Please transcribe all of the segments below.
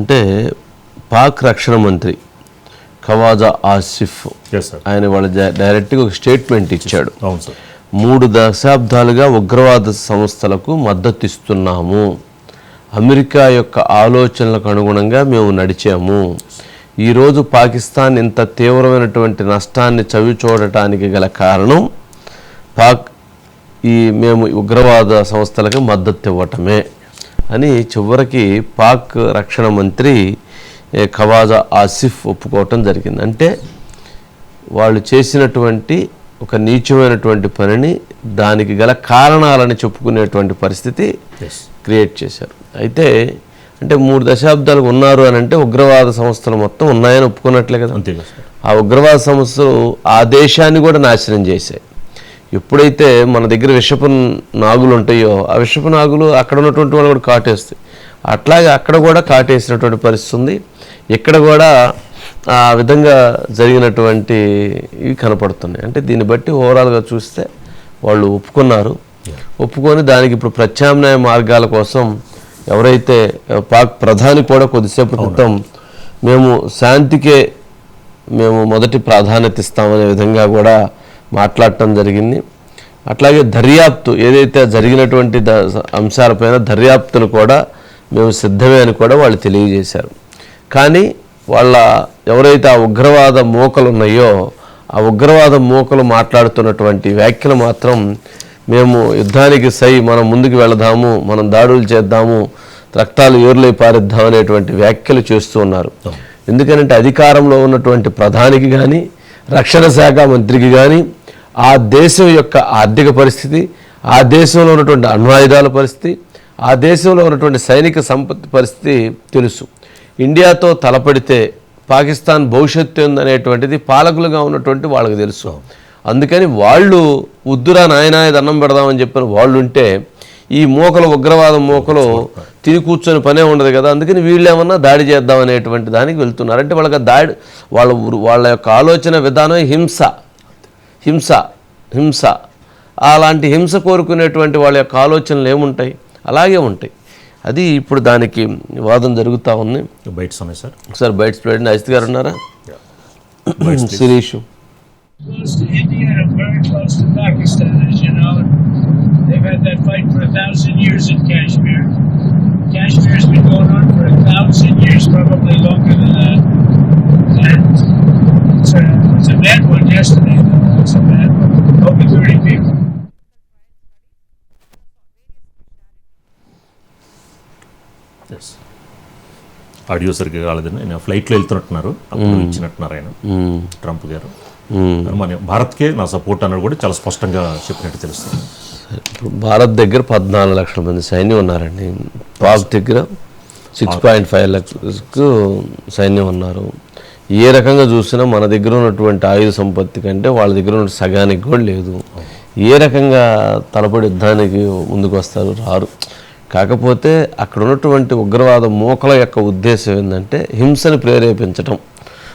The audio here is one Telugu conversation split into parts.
అంటే పాక్ రక్షణ మంత్రి ఖవాజా ఆసిఫ్ ఆయన వాళ్ళ డైరెక్ట్గా ఒక స్టేట్మెంట్ ఇచ్చాడు. మూడు దశాబ్దాలుగా ఉగ్రవాద సంస్థలకు మద్దతు ఇస్తున్నాము అమెరికా యొక్క ఆలోచనలకు అనుగుణంగా మేము నడిచాము. ఈరోజు పాకిస్తాన్ ఇంత తీవ్రమైనటువంటి నష్టాన్ని చవి చూడటానికి గల కారణం పాక్ ఈ మేము ఉగ్రవాద సంస్థలకు మద్దతు ఇవ్వటమే. అని చివరికి పాక్ రక్షణ మంత్రి ఖవాజా ఆసిఫ్ ఒప్పుకోవటం జరిగింది. అంటే వాళ్ళు చేసినటువంటి ఒక నీచమైనటువంటి పనిని దానికి గల కారణాలని చెప్పుకునేటువంటి పరిస్థితి క్రియేట్ చేశారు. అయితే అంటే మూడు దశాబ్దాలు ఉన్నారు అని అంటే ఉగ్రవాద సంస్థలు మొత్తం ఉన్నాయని ఒప్పుకున్నట్లే కదా. ఆ ఉగ్రవాద సంస్థలు ఆ దేశాన్ని కూడా నాశనం చేశాయి. ఎప్పుడైతే మన దగ్గర విషపు నాగులు ఉంటాయో ఆ విషపు నాగులు అక్కడ ఉన్నటువంటి వాళ్ళు కూడా కాటేస్తాయి. అట్లాగే అక్కడ కూడా కాటేసినటువంటి పరిస్థితి ఉంది. ఇక్కడ కూడా ఆ విధంగా జరిగినటువంటి ఇవి కనపడుతున్నాయి. అంటే దీన్ని బట్టి ఓవరాల్గా చూస్తే వాళ్ళు ఒప్పుకున్నారు. ఒప్పుకొని దానికి ఇప్పుడు ప్రత్యామ్నాయ మార్గాల కోసం ఎవరైతే పాక్ ప్రధాని కూడా కొద్దిసేపు క్రితం మేము శాంతికే మేము మొదటి ప్రాధాన్యత ఇస్తామనే విధంగా కూడా మాట్లాడటం జరిగింది. అట్లాగే దర్యాప్తు ఏదైతే జరిగినటువంటి ద అంశాలపైన దర్యాప్తులు కూడా మేము సిద్ధమే అని కూడా వాళ్ళు తెలియజేశారు. కానీ వాళ్ళ ఎవరైతే ఆ ఉగ్రవాద మూకలు ఉన్నాయో ఆ ఉగ్రవాద మూకలు మాట్లాడుతున్నటువంటి వ్యాఖ్యలు మాత్రం మేము యుద్ధానికి సై మనం ముందుకు వెళదాము మనం దాడులు చేద్దాము రక్తాలు ఏర్లై పారిద్దాం అనేటువంటి వ్యాఖ్యలు చేస్తూ ఉన్నారు. ఎందుకంటే అధికారంలో ఉన్నటువంటి ప్రధానికి కానీ రక్షణ శాఖ మంత్రికి కానీ ఆ దేశం యొక్క ఆర్థిక పరిస్థితి ఆ దేశంలో ఉన్నటువంటి అణ్వాయుధాల పరిస్థితి ఆ దేశంలో ఉన్నటువంటి సైనిక సంపత్తి పరిస్థితి తెలుసు. ఇండియాతో తలపడితే పాకిస్తాన్ భవిష్యత్తు ఉందనేటువంటిది పాలకులుగా ఉన్నటువంటి వాళ్ళకి తెలుసు. అందుకని వాళ్ళు ఉద్దురా నాయనాయ దండం పెడదామని చెప్పిన వాళ్ళు ఉంటే ఈ మూకలు ఉగ్రవాద మూకలు తిని కూర్చొని పనే ఉండదు కదా. అందుకని వీళ్ళు ఏమన్నా దాడి చేద్దాం అనేటువంటి దానికి వెళ్తున్నారు. అంటే వాళ్ళకి దాడి వాళ్ళ వాళ్ళ యొక్క ఆలోచన విధానం హింస. హింస హింస. అలాంటి హింస కోరుకునేటువంటి వాళ్ళ యొక్క ఆలోచనలు ఏముంటాయి? అలాగే ఉంటాయి. అది ఇప్పుడు దానికి వాదన జరుగుతూ ఉంది. ఉన్నాయి సార్. ఒకసారి బయట స్ప్రెడ్ అజిత్ గారు ఉన్నారా? Sirish. Close to India and very close to Pakistan, as you know. That fight for a thousand years in Kashmir. Kashmir's been going on for a thousand years, probably longer than that. And it's a, it's a bad one yesterday, though. It's a bad one. Over 30 people. Yes audio సరిగ్గా కాలేదండి ఆయన ఫ్లైట్లో వెళ్తున్నట్టున్నారు అప్పుడు ఇచ్చినట్టున్నారు ఆయన ట్రంప్ గారు మన భారత్కే నా సపోర్ట్ అన్నది కూడా చాలా స్పష్టంగా చెప్పినట్టు తెలుస్తుంది ఇప్పుడు భారత్ దగ్గర పద్నాలుగు లక్షల మంది సైన్యం ఉన్నారండి. పాక్ దగ్గర సిక్స్ పాయింట్ ఫైవ్ లక్షకు సైన్యం ఉన్నారు. ఏ రకంగా చూసినా మన దగ్గర ఉన్నటువంటి ఆయుధ సంపత్తి కంటే వాళ్ళ దగ్గర ఉన్న సగానికి కూడా లేదు. ఏ రకంగా తలపడి యుద్ధానికి ముందుకు వస్తారు రారు. కాకపోతే అక్కడ ఉన్నటువంటి ఉగ్రవాద మూకల యొక్క ఉద్దేశం ఏంటంటే హింసను ప్రేరేపించటం.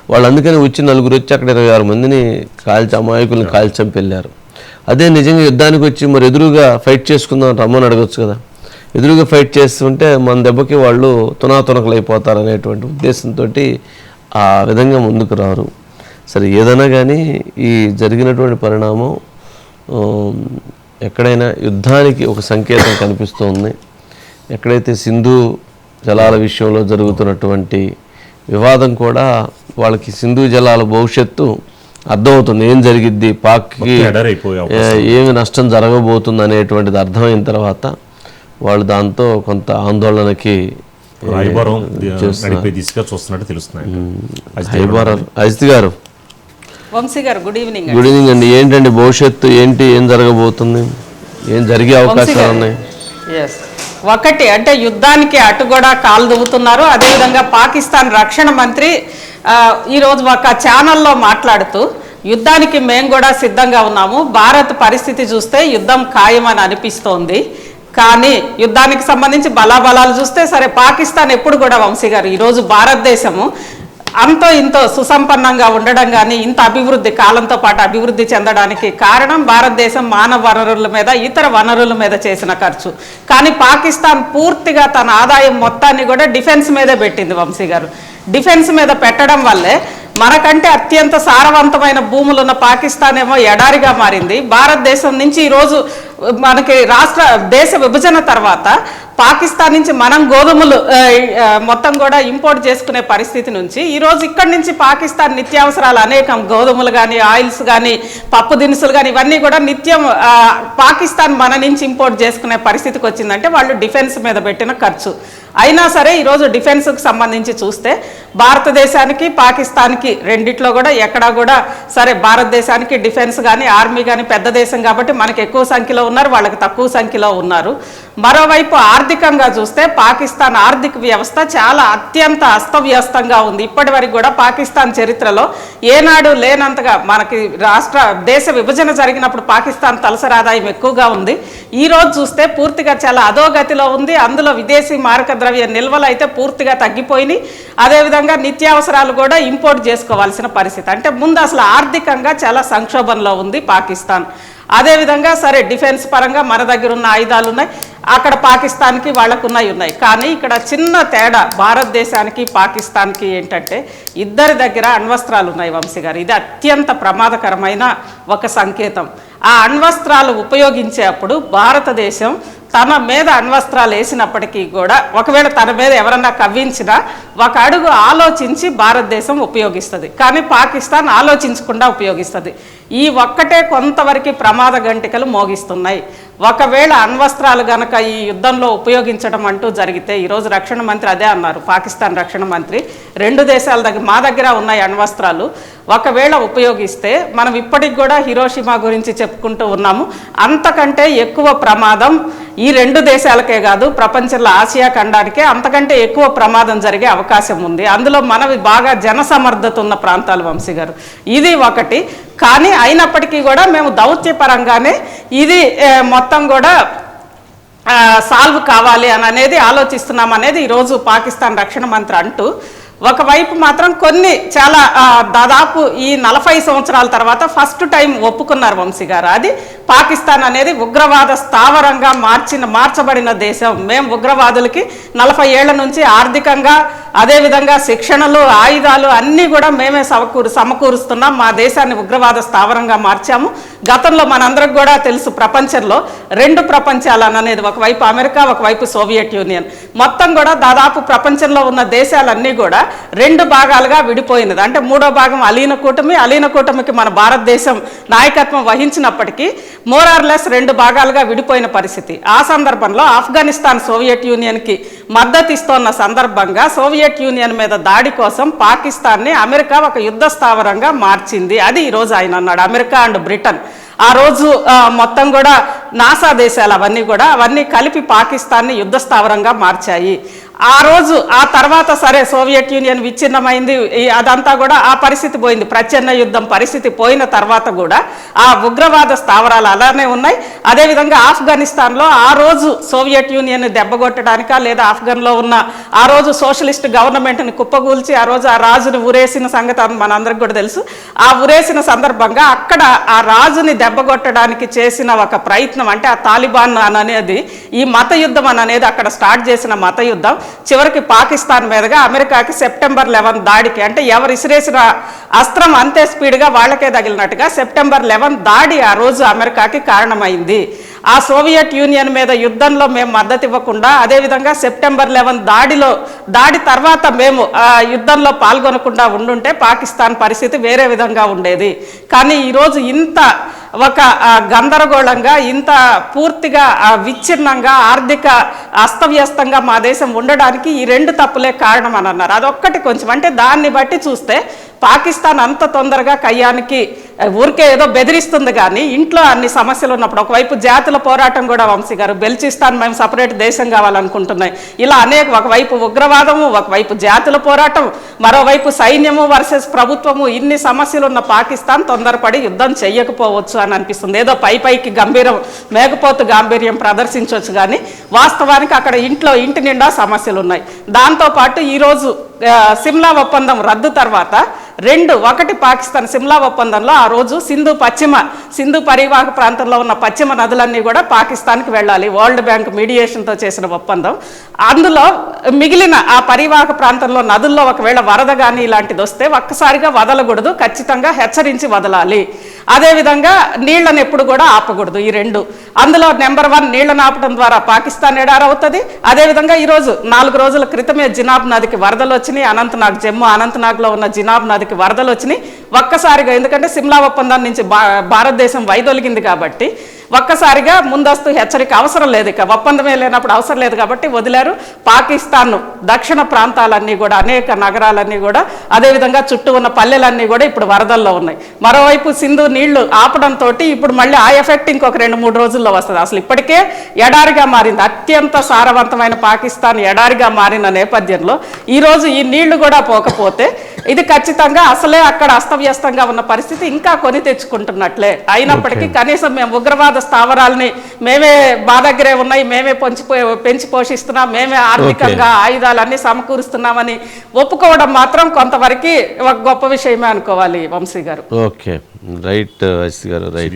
వాళ్ళు అందుకని వచ్చి నలుగురు వచ్చి అక్కడ ఇరవై ఆరు మందిని కాల్చి అమాయకుల్ని కాల్చి అదే నిజంగా యుద్ధానికి వచ్చి మరి ఎదురుగా ఫైట్ చేసుకుందాం రమ్మని అడగచ్చు కదా. ఎదురుగా ఫైట్ చేస్తుంటే మన దెబ్బకి వాళ్ళు తునాతునకలు అయిపోతారు అనేటువంటి ఉద్దేశంతో ఆ విధంగా ముందుకు రారు. సరే ఏదైనా కానీ ఈ జరిగినటువంటి పరిణామం ఎక్కడైనా యుద్ధానికి ఒక సంకేతం కనిపిస్తుంది. ఎక్కడైతే సింధు జలాల విషయంలో జరుగుతున్నటువంటి వివాదం కూడా వాళ్ళకి సింధు జలాల భవిష్యత్తు అర్థమవుతుంది ఏం జరిగిద్ది పాక్కి ఏమి నష్టం జరగబోతుంది అనేటువంటిది అర్థమైన తర్వాత వాళ్ళు దాంతో కొంత ఆందోళనకి అజిత్ గారు. వంశీ గారు గుడ్ ఈవినింగ్ గుడ్ ఈవినింగ్ అండి. ఏంటండి భవిష్యత్తు? ఏంటి? ఏం జరగబోతుంది? ఏం జరిగే అవకాశాలు ఉన్నాయి? ఒకటి అంటే యుద్ధానికి అటు కూడా కాలు దువ్వుతున్నారు అదేవిధంగా పాకిస్తాన్ రక్షణ మంత్రి ఈరోజు ఒక ఛానల్లో మాట్లాడుతూ యుద్ధానికి మేము కూడా సిద్ధంగా ఉన్నాము. భారత్ పరిస్థితి చూస్తే యుద్ధం ఖాయమని అనిపిస్తోంది. కానీ యుద్ధానికి సంబంధించి బలాబలాలు చూస్తే సరే పాకిస్తాన్ ఎప్పుడు కూడా వంశీ గారు ఈరోజు భారతదేశము అంతో ఇంతో సుసంపన్నంగా ఉండడం కానీ ఇంత అభివృద్ధి కాలంతో పాటు అభివృద్ధి చెందడానికి కారణం భారతదేశం మానవ వనరుల మీద ఇతర వనరుల మీద చేసిన ఖర్చు. కానీ పాకిస్తాన్ పూర్తిగా తన ఆదాయం మొత్తాన్ని కూడా డిఫెన్స్ మీదే పెట్టింది వంశీ గారు. డిఫెన్స్ మీద పెట్టడం వల్లే మనకంటే అత్యంత సారవంతమైన భూములు ఉన్న పాకిస్తాన్ ఏమో ఎడారిగా మారింది. భారతదేశం నుంచి ఈరోజు మనకి రాష్ట్ర దేశ విభజన తర్వాత పాకిస్తాన్ నుంచి మనం గోధుమలు మొత్తం కూడా ఇంపోర్ట్ చేసుకునే పరిస్థితి నుంచి ఈరోజు ఇక్కడి నుంచి పాకిస్తాన్ నిత్యావసరాలు అనేకం. గోధుమలు కానీ ఆయిల్స్ కానీ పప్పు దినుసులు కానీ ఇవన్నీ కూడా నిత్యం పాకిస్తాన్ మన నుంచి ఇంపోర్ట్ చేసుకునే పరిస్థితికి వచ్చిందంటే వాళ్ళు డిఫెన్స్ మీద పెట్టిన ఖర్చు. అయినా సరే ఈరోజు డిఫెన్స్కి సంబంధించి చూస్తే భారతదేశానికి పాకిస్తాన్కి రెండిట్లో కూడా ఎక్కడా కూడా సరే భారతదేశానికి డిఫెన్స్ కానీ ఆర్మీ కానీ పెద్ద దేశం కాబట్టి మనకి ఎక్కువ సంఖ్యలో ఉన్నారు వాళ్ళకి తక్కువ సంఖ్యలో ఉన్నారు. మరోవైపు ఆర్థికంగా చూస్తే పాకిస్తాన్ ఆర్థిక వ్యవస్థ చాలా అత్యంత అస్తవ్యస్తంగా ఉంది. ఇప్పటి వరకు కూడా పాకిస్తాన్ చరిత్రలో ఏనాడు లేనంతగా మనకి రాష్ట్ర దేశ విభజన జరిగినప్పుడు పాకిస్తాన్ తలసరి ఆదాయం ఎక్కువగా ఉంది. ఈ రోజు చూస్తే పూర్తిగా చాలా అధోగతిలో ఉంది. అందులో విదేశీ మారక ద్రవ్య నిల్వలు అయితే పూర్తిగా తగ్గిపోయినాయి. అదేవిధంగా నిత్యావసరాలు కూడా ఇంపోర్ట్ చేసుకోవాల్సిన పరిస్థితి. అంటే ముందు అసలు ఆర్థికంగా చాలా సంక్షోభంలో ఉంది పాకిస్తాన్. అదేవిధంగా సరే డిఫెన్స్ పరంగా మన దగ్గర ఉన్న ఆయుధాలు ఉన్నాయి. అక్కడ పాకిస్తాన్కి వాళ్ళకు ఉన్నాయి ఉన్నాయి. కానీ ఇక్కడ చిన్న తేడా భారతదేశానికి పాకిస్తాన్కి ఏంటంటే ఇద్దరి దగ్గర అణ్వస్త్రాలు ఉన్నాయి వంశీ గారు. ఇది అత్యంత ప్రమాదకరమైన ఒక సంకేతం. ఆ అణ్వస్త్రాలు ఉపయోగించేప్పుడు భారతదేశం తన మీద అణ్వస్త్రాలు వేసినప్పటికీ కూడా ఒకవేళ తన మీద ఎవరన్నా కవ్వించినా ఒక అడుగు ఆలోచించి భారతదేశం ఉపయోగిస్తుంది. కానీ పాకిస్తాన్ ఆలోచించకుండా ఉపయోగిస్తుంది. ఈ ఒక్కటే కొంతవరకు ప్రమాద గంటికలు మోగిస్తున్నాయి. ఒకవేళ అణ్వస్త్రాలు గనక ఈ యుద్ధంలో ఉపయోగించడం అంటూ జరిగితే ఈరోజు రక్షణ మంత్రి అదే అన్నారు. పాకిస్తాన్ రక్షణ మంత్రి రెండు దేశాల దగ్గర మా దగ్గర ఉన్నాయి అణ్వస్త్రాలు. ఒకవేళ ఉపయోగిస్తే మనం ఇప్పటికి కూడా హిరోషిమా గురించి చెప్పుకుంటూ ఉన్నాము. అంతకంటే ఎక్కువ ప్రమాదం ఈ రెండు దేశాలకే కాదు ప్రపంచంలో ఆసియా ఖండానికే అంతకంటే ఎక్కువ ప్రమాదం జరిగే అవకాశం ఉంది. అందులో మనవి బాగా జనసమర్థత ఉన్న ప్రాంతాలు వంశీ గారు. ఇది ఒకటి. కానీ అయినప్పటికీ కూడా మేము దౌత్యపరంగానే ఇది మొత్తం కూడా సాల్వ్ కావాలి అని అనేది ఆలోచిస్తున్నాం అనేది ఈరోజు పాకిస్తాన్ రక్షణ మంత్రి అంటూ ఒకవైపు మాత్రం కొన్ని చాలా దాదాపు ఈ నలభై సంవత్సరాల తర్వాత ఫస్ట్ టైం ఒప్పుకున్నారు వంశీ గారు. అది పాకిస్తాన్ అనేది ఉగ్రవాద స్థావరంగా మార్చిన మార్చబడిన దేశం. మేము ఉగ్రవాదులకి నలభై ఏళ్ళ నుంచి ఆర్థికంగా అదేవిధంగా శిక్షణలు ఆయుధాలు అన్నీ కూడా మేమే సమకూరు సమకూరుస్తున్నాం. మా దేశాన్ని ఉగ్రవాద స్థావరంగా మార్చాము. గతంలో మనందరికి కూడా తెలుసు ప్రపంచంలో రెండు ప్రపంచాలు అని అనేది ఒకవైపు అమెరికా ఒకవైపు సోవియట్ యూనియన్. మొత్తం కూడా దాదాపు ప్రపంచంలో ఉన్న దేశాలన్నీ కూడా రెండు భాగాలుగా విడిపోయినది. అంటే మూడో భాగం అలీన కూటమి అలీన కూటమికి మన భారతదేశం నాయకత్వం వహించినప్పటికీ మోరార్లెస్ రెండు భాగాలుగా విడిపోయిన పరిస్థితి. ఆ సందర్భంలో ఆఫ్ఘనిస్తాన్ సోవియట్ యూనియన్కి మద్దతు ఇస్తోన్న సందర్భంగా సోవియట్ యూనియన్ మీద దాడి కోసం పాకిస్తాన్ని అమెరికా ఒక యుద్ధ స్థావరంగా మార్చింది. అది ఈరోజు ఆయన అన్నాడు. అమెరికా అండ్ బ్రిటన్ ఆ రోజు మొత్తం కూడా నాసా దేశాలు అవన్నీ కూడా అవన్నీ కలిపి పాకిస్తాన్ని యుద్ధ స్థావరంగా మార్చాయి. ఆ రోజు ఆ తర్వాత సరే సోవియట్ యూనియన్ విచ్ఛిన్నమైంది అదంతా కూడా ఆ పరిస్థితి పోయింది. ప్రచ్ఛన్న యుద్ధం పరిస్థితి పోయిన తర్వాత కూడా ఆ ఉగ్రవాద స్థావరాలు అలానే ఉన్నాయి. అదేవిధంగా ఆఫ్ఘనిస్తాన్లో ఆ రోజు సోవియట్ యూనియన్ దెబ్బగొట్టడానిక లేదా ఆఫ్ఘన్లో ఉన్న ఆ రోజు సోషలిస్ట్ గవర్నమెంట్ని కుప్పగూల్చి ఆ రోజు ఆ రాజుని ఉరేసిన సంగతి మనందరికి కూడా తెలుసు. ఆ ఉరేసిన సందర్భంగా అక్కడ ఆ రాజుని దెబ్బగొట్టడానికి చేసిన ఒక ప్రయత్నం అంటే ఆ తాలిబాన్ అని అనేది ఈ మత యుద్ధం అనేది అక్కడ స్టార్ట్ చేసిన మత యుద్ధం చివరికి పాకిస్తాన్ మీదుగా అమెరికాకి సెప్టెంబర్ లెవెన్ దాడికి. అంటే ఎవరు ఇసిరేసిన అస్త్రం అంతే స్పీడ్గా వాళ్ళకే తగిలినట్టుగా సెప్టెంబర్ లెవెన్ దాడి ఆ రోజు అమెరికాకి కారణమైంది. ఆ సోవియట్ యూనియన్ మీద యుద్ధంలో మేము మద్దతు ఇవ్వకుండా అదేవిధంగా సెప్టెంబర్ లెవెన్ దాడిలో దాడి తర్వాత మేము యుద్ధంలో పాల్గొనకుండా ఉండుంటే పాకిస్తాన్ పరిస్థితి వేరే విధంగా ఉండేది. కానీ ఈరోజు ఇంత ఒక గందరగోళంగా ఇంత పూర్తిగా విచ్ఛిన్నంగా ఆర్థిక అస్తవ్యస్తంగా మా దేశం ఉండడానికి ఈ రెండు తప్పులే కారణం అని అన్నారు అదొక్కటి కొంచెం అంటే దాన్ని బట్టి చూస్తే పాకిస్తాన్ అంత తొందరగా కయ్యానికి ఊరికే ఏదో బెదిరిస్తుంది కానీ ఇంట్లో అన్ని సమస్యలు ఉన్నప్పుడు ఒకవైపు జాతుల పోరాటం కూడా వంశీ గారు బెల్చిస్తాన్ మేము సపరేట్ దేశం కావాలనుకుంటున్నాయి. ఇలా అనేక ఒకవైపు ఉగ్రవాదము ఒకవైపు జాతుల పోరాటం మరోవైపు సైన్యము వర్సెస్ ప్రభుత్వము ఇన్ని సమస్యలు ఉన్న పాకిస్తాన్ తొందరపడి యుద్ధం చెయ్యకపోవచ్చు అని అనిపిస్తుంది. ఏదో పై పైకి గంభీరం మేకపోతు గాంభీర్యం ప్రదర్శించవచ్చు కానీ వాస్తవానికి అక్కడ ఇంట్లో ఇంటి నిండా సమస్యలు ఉన్నాయి దాంతోపాటు ఈరోజు సిమ్లా ఒప్పందం రద్దు తర్వాత రెండు ఒకటి పాకిస్తాన్ సిమ్లా ఒప్పందంలో ఆ రోజు సింధు పశ్చిమ సింధు పరివాహక ప్రాంతంలో ఉన్న పశ్చిమ నదులన్నీ కూడా పాకిస్తాన్కి వెళ్ళాలి. వరల్డ్ బ్యాంక్ మీడియేషన్తో చేసిన ఒప్పందం. అందులో మిగిలిన ఆ పరివాహక ప్రాంతంలో నదుల్లో ఒకవేళ వరద కానీ ఇలాంటిది వస్తే ఒక్కసారిగా వదలకూడదు. ఖచ్చితంగా హెచ్చరించి వదలాలి. అదేవిధంగా నీళ్ళను ఎప్పుడు కూడా ఆపకూడదు ఈ రెండు. అందులో నెంబర్ వన్ నీళ్ళను ఆపడం ద్వారా పాకిస్తాన్ ఎడారవుతుంది అదేవిధంగా ఈరోజు నాలుగు రోజుల క్రితమే జినాబ్ నదికి వరదలు వచ్చినాయి. అనంతనాగ్ జమ్మూ అనంతనాగ్లో ఉన్న జినాబ్ నదికి వరదలు వచ్చినాయి. ఒక్కసారిగా ఎందుకంటే సిమ్లా ఒప్పందం నుంచి భా భారతదేశం వైదొలిగింది కాబట్టి ఒక్కసారిగా ముందస్తు హెచ్చరిక అవసరం లేదు ఇక. ఒప్పందమే లేనప్పుడు అవసరం లేదు కాబట్టి వదిలారు. పాకిస్తాన్ దక్షిణ ప్రాంతాలన్నీ కూడా అనేక నగరాలన్నీ కూడా అదేవిధంగా చుట్టూ ఉన్న పల్లెలన్నీ కూడా ఇప్పుడు వరదల్లో ఉన్నాయి. మరోవైపు సింధు నీళ్ళు ఆపడంతో ఇప్పుడు మళ్ళీ ఆ ఎఫెక్ట్ ఇంకొక రెండు మూడు రోజుల్లో వస్తుంది. అసలు ఇప్పటికే ఎడారిగా మారింది. అత్యంత సారవంతమైన పాకిస్తాన్ ఎడారిగా మారిన నేపథ్యంలో ఈరోజు ఈ నీళ్ళు కూడా పోకపోతే ఇది ఖచ్చితంగా అసలే అక్కడ అస్తవ్యస్తంగా ఉన్న పరిస్థితి ఇంకా కొని తెచ్చుకుంటున్నట్లే. అయినప్పటికీ కనీసం మేము ఉగ్రవాద స్థావరాలని మేమే మా దగ్గరే ఉన్నాయి మేమే పెంచి పెంచి పోషిస్తున్నాం మేమే ఆర్థికంగా ఆయుధాలన్నీ సమకూరుస్తున్నామని ఒప్పుకోవడం మాత్రం కొంతవరకు ఒక గొప్ప విషయమే అనుకోవాలి వంశీ గారు. ఓకే. రైట్ గారు రైట్.